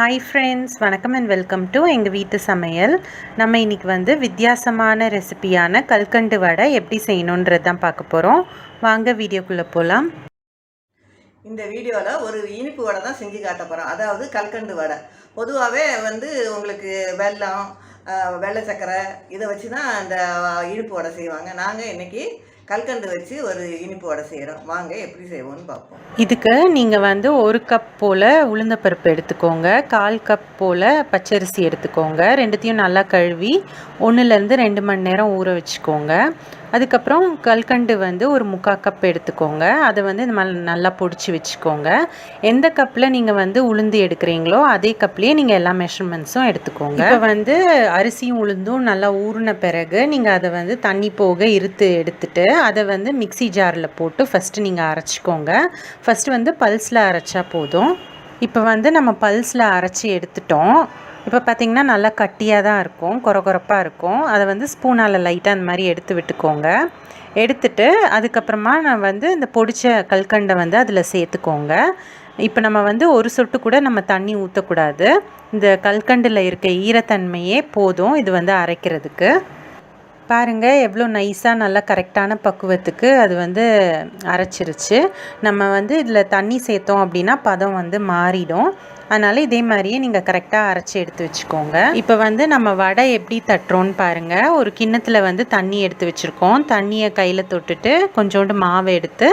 Hi friends வணக்கம் and welcome to எங்கள் வீட்டு சமையல். நம்ம இன்றைக்கி வந்து வித்தியாசமான ரெசிபியான கல்கண்டு வடை எப்படி செய்யணுன்றது தான் பார்க்க போகிறோம் வாங்க வீடியோக்குள்ளே போகலாம் இந்த வீடியோவில் ஒரு இனிப்பு வடை தான் செஞ்சு காட்ட போகிறோம் அதாவது கல்கண்டு வடை. பொதுவாகவே வந்து உங்களுக்கு வெல்லம் வெள்ளை சக்கரை இதை வச்சு தான் இந்த இனிப்பு வடை செய்வாங்க. நாங்கள் இன்றைக்கி கல்கண்டு வச்சு ஒரு இனிப்பு வடை செய்கிறோம் வாங்க எப்படி செய்வோம்னு பார்ப்போம். இதுக்கு நீங்கள் வந்து ஒரு கப் போல் உளுந்தப்பருப்பு எடுத்துக்கோங்க. கால் கப் போல் பச்சரிசி எடுத்துக்கோங்க. ரெண்டுத்தையும் நல்லா கழுவி ஒன்றுலேருந்து ரெண்டு மணி நேரம் ஊற வச்சுக்கோங்க. அதுக்கப்புறம் கல்கண்டு வந்து ஒரு முக்கா கப் எடுத்துக்கோங்க. அதை வந்து இந்த மாதிரி நல்லா பொடிச்சு வச்சுக்கோங்க. எந்த கப்பில் நீங்கள் வந்து உளுந்து எடுக்கிறீங்களோ அதே கப்லேயே நீங்கள் எல்லா மெஷர்மெண்ட்ஸும் எடுத்துக்கோங்க. இப்போ வந்து அரிசியும் உளுந்தும் நல்லா ஊறின பிறகு நீங்கள் அதை வந்து தண்ணி போக இருத்து எடுத்துட்டு அதை வந்து மிக்ஸி ஜாரில் போட்டு ஃபஸ்ட்டு நீங்கள் அரைச்சிக்கோங்க. ஃபஸ்ட்டு வந்து பல்ஸில் அரைச்சா போதும். இப்போ வந்து நம்ம பல்ஸில் அரைச்சி எடுத்துட்டோம். இப்போ பார்த்தீங்கன்னா நல்லா கட்டியாக தான் இருக்கும் குறகுறப்பாக இருக்கும். அதை வந்து ஸ்பூனால் லைட்டாக அந்த மாதிரி எடுத்து விட்டுக்கோங்க. எடுத்துட்டு அதுக்கப்புறமா நான் வந்து இந்த பொடிச்ச கல்கண்டை வந்து அதில் சேர்த்துக்கோங்க. இப்போ நம்ம வந்து ஒரு சொட்டு கூட நம்ம தண்ணி ஊற்றக்கூடாது இந்த கல்கண்டில் இருக்க ஈரத்தன்மையே போதும் இது வந்து அரைக்கிறதுக்கு. பாருங்கள் எவ்வளோ நைஸாக நல்லா கரெக்டான பக்குவத்துக்கு அது வந்து அரைச்சிருச்சு. நம்ம வந்து இதில் தண்ணி சேர்த்தோம் அப்படின்னா பதம் வந்து மாறிடும். அதனால் இதே மாதிரியே நீங்கள் கரெக்டாக அரைச்சி எடுத்து வச்சுக்கோங்க. இப்போ வந்து நம்ம வடை எப்படி தட்டுறோன்னு பாருங்கள் ஒரு கிண்ணத்தில் வந்து தண்ணி எடுத்து வச்சுருக்கோம். தண்ணியை கையில் தொட்டுட்டு கொஞ்சோண்டு மாவை எடுத்து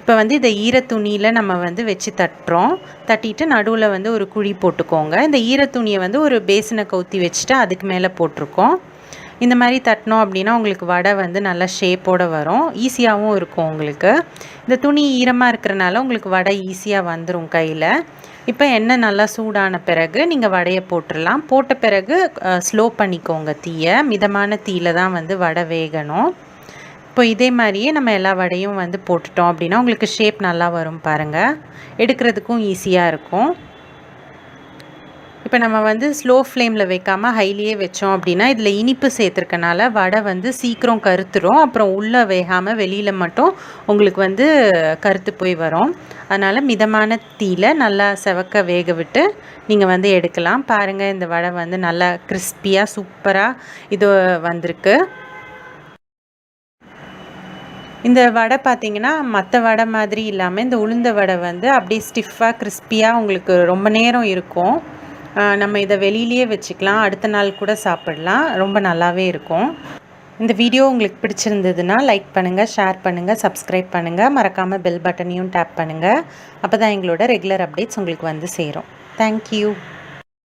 இப்போ வந்து இதை ஈரத்துணியில் நம்ம வந்து வச்சு தட்டுறோம். தட்டிட்டு நடுவில் வந்து ஒரு குழி போட்டுக்கோங்க. இந்த ஈரத்துணியை வந்து ஒரு பேசினை கவுத்தி வச்சுட்டு அதுக்கு மேலே போட்டிருக்கோம். இந்த மாதிரி தட்டினோம் அப்படின்னா உங்களுக்கு வடை வந்து நல்லா ஷேப்போடு வரும். ஈஸியாகவும் இருக்கும் உங்களுக்கு. இந்த துணி ஈரமாக இருக்கிறனால உங்களுக்கு வடை ஈஸியாக வந்துடும் கையில். இப்போ எண்ணெய் நல்லா சூடான பிறகு நீங்கள் வடையை போட்டுடலாம் போட்ட பிறகு ஸ்லோ பண்ணிக்கோங்க தீயை. மிதமான தீயில தான் வந்து வடை வேகணும். இப்போ இதே மாதிரியே நம்ம எல்லா வடையும் வந்து போட்டுட்டோம் அப்படின்னா உங்களுக்கு ஷேப் நல்லா வரும் பாருங்கள் எடுக்கிறதுக்கும் ஈஸியாக இருக்கும். இப்போ நம்ம வந்து ஸ்லோ ஃப்ளேமில் வைக்காமல் ஹைலியே வச்சோம் அப்படின்னா இதில் இனிப்பு சேர்த்துருக்கனால வடை வந்து சீக்கிரம் கருத்துரும். அப்புறம் உள்ளே வேகாமல் வெளியில் மட்டும் உங்களுக்கு வந்து கருத்து போய் வரும். அதனால் மிதமான தீயில் நல்லா செவக்க வேக விட்டு நீங்கள் வந்து எடுக்கலாம். பாருங்கள் இந்த வடை வந்து நல்லா கிறிஸ்பியாக சூப்பராக இது வந்திருக்கு. இந்த வடை பார்த்தீங்கன்னா மற்ற வடை மாதிரி இல்லாமல் இந்த உளுந்த வடை வந்து அப்படியே ஸ்டிஃபாக கிறிஸ்பியாக உங்களுக்கு ரொம்ப நேரம் இருக்கும். நம்ம இதை வெளியிலேயே வச்சுக்கலாம். அடுத்த நாள் கூட சாப்பிடலாம். ரொம்ப நல்லாவே இருக்கும். இந்த வீடியோ உங்களுக்கு பிடிச்சிருந்ததுன்னா லைக் பண்ணுங்கள் ஷேர் பண்ணுங்கள் சப்ஸ்கிரைப் பண்ணுங்கள் மறக்காமல் பெல் பட்டனையும் டேப் பண்ணுங்கள் அப்போ தான் எங்களோட ரெகுலர் அப்டேட்ஸ் உங்களுக்கு வந்து சேரும். தேங்க்யூ